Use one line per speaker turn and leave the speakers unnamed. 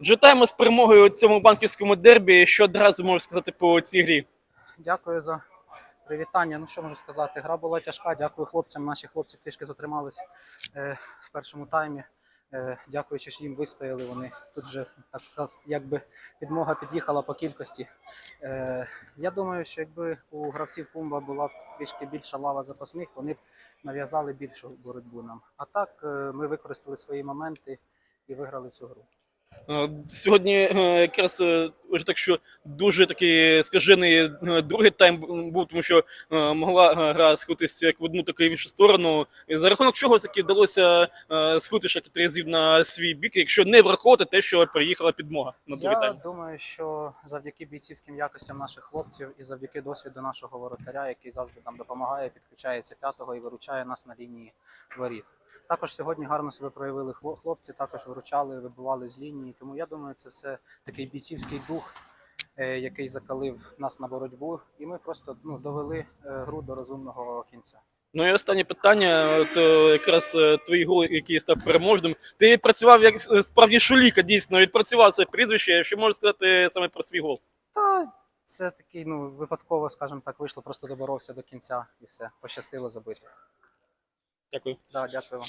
Вітаємо з перемогою у цьому банківському дербі. Що одразу можеш сказати по цій грі?
Дякую за привітання. Ну що можу сказати? Гра була тяжка. Дякую хлопцям. Наші хлопці трішки затримались е, в першому таймі. Е, дякуючи, що їм вистояли. Вони тут вже так сказати, якби підмога під'їхала по кількості. Е, я думаю, що якби у гравців Пумба була трішки більша лава запасних, вони б нав'язали більшу боротьбу нам. А так е, ми використали свої моменти і виграли цю гру.
Е, Сьогодні е, якраз е, так, що дуже такий скажений е, другий тайм був, тому що е, могла е, гра схитися як в одну, так і в іншу сторону. І за рахунок чого таки вдалося схити ще разів на свій бік, якщо не враховувати те, що приїхала підмога на другий
Я
тайм.
думаю, що завдяки бійцівським якостям наших хлопців і завдяки досвіду нашого воротаря, який завжди нам допомагає, підключається п'ятого і виручає нас на лінії воріт. Також сьогодні гарно себе проявили хло- хлопці, також виручали, вибивали з лінії. Тому я думаю, це все такий бійцівський дух, е, який закалив нас на боротьбу, і ми просто ну, довели е, гру до розумного кінця.
Ну і останнє питання. От е, якраз твій гол, який став переможним. Ти працював як справді шуліка, дійсно, відпрацював це прізвище. Що можеш сказати саме про свій гол?
Та це такий, ну випадково, скажімо так, вийшло, просто доборовся до кінця і все. Пощастило забити.
Дякую.
Да, дякую вам.